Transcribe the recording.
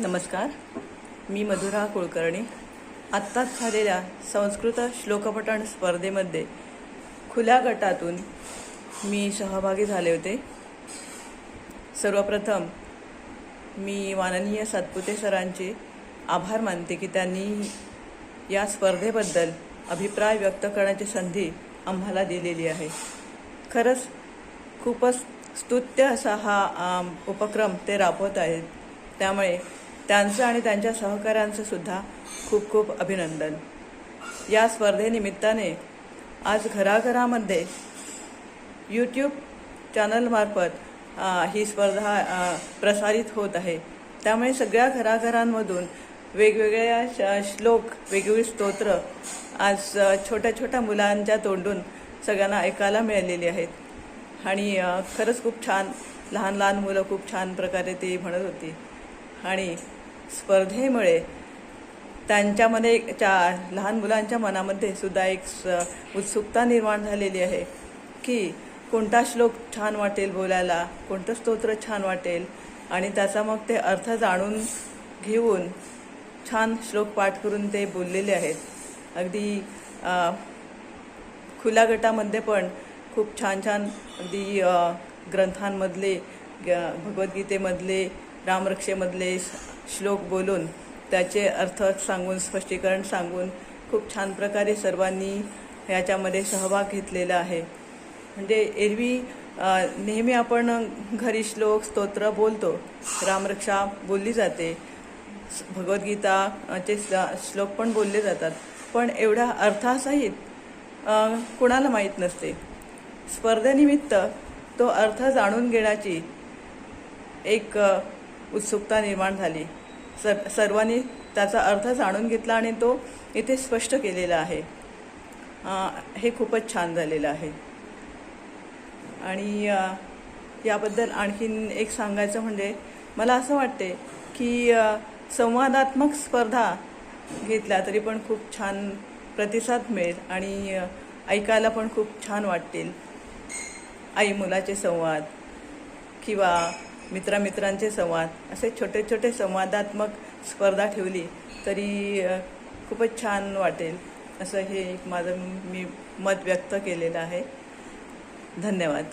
नमस्कार. मी मधुरा कुलकर्णी. आत्ताच झालेल्या संस्कृत श्लोकपठण स्पर्धेमध्ये खुल्या गटातून मी सहभागी झाले होते. सर्वप्रथम मी माननीय सातपुते सरांचे आभार मानते की त्यांनी या स्पर्धेबद्दल अभिप्राय व्यक्त करण्याची संधी आम्हाला दिलेली आहे. खरंच खूपच स्तुत्य असा हा आम, उपक्रम ते राबवत आहेत. त्यामुळे त्यांचं आणि त्यांच्या सहकाऱ्यांचं सुद्धा खूप खूप अभिनंदन. या स्पर्धेनिमित्ताने आज घराघरामध्ये यूट्यूब चॅनलमार्फत ही स्पर्धा प्रसारित होत आहे. त्यामुळे सगळ्या घराघरांमधून वेगवेगळ्या श- श्लोक वेगवेगळी स्तोत्र आज छोट्या छोट्या मुलांच्या तोंडून सगळ्यांना ऐकायला मिळालेली आहेत. आणि खरंच खूप छान लहान लहान मुलं खूप छान प्रकारे ती म्हणत होती. आणि स्पर्धेमुळे त्यांच्यामध्ये एक लहान मुलांच्या मनामध्ये सुद्धा एक स- उत्सुकता निर्माण झालेली आहे की कोणता श्लोक छान वाटेल बोलायला कोणतं स्तोत्र छान वाटेल आणि त्याचा मग ते अर्थ जाणून घेऊन छान श्लोक पाठ करून ते बोललेले आहेत. अगदी खुल्या गटामध्ये पण खूप छान छान अगदी ग्रंथांमधले ग- भगवद्गीतेमधले रामरक्षेमधले श्लोक बोलून त्याचे अर्थ सांगून स्पष्टीकरण सांगून खूप छान प्रकारे सर्वांनी ह्याच्यामध्ये सहभाग घेतलेला आहे. म्हणजे एरवी नेहमी आपण घरी श्लोक स्तोत्र बोलतो. रामरक्षा बोलली जाते. भगवद्गीताचे भगवद्गीता चे श्लोक पण बोलले जातात. पण एवढ्या अर्थासहित कुणाला माहीत नसते. स्पर्धेनिमित्त तो अर्थ जाणून घेण्याची एक उत्सुकता निर्माण झाली. सर सर्वांनी त्याचा अर्थ जाणून घेतला आणि तो इथे स्पष्ट केलेला आहे. हे खूपच छान झालेलं आहे. आणि याबद्दल आणखीन एक सांगायचं म्हणजे मला असं वाटते की संवादात्मक स्पर्धा घेतल्या तरी पण खूप छान प्रतिसाद मिळेल आणि ऐकायला पण खूप छान वाटतील. आई मुलाचे संवाद किंवा मित्रामित्रांचे संवाद असे छोटे छोटे संवादात्मक स्पर्धा ठेवली तरी खूपच छान वाटेल. असं हे एक माझं मी मत व्यक्त केलेलं आहे. धन्यवाद.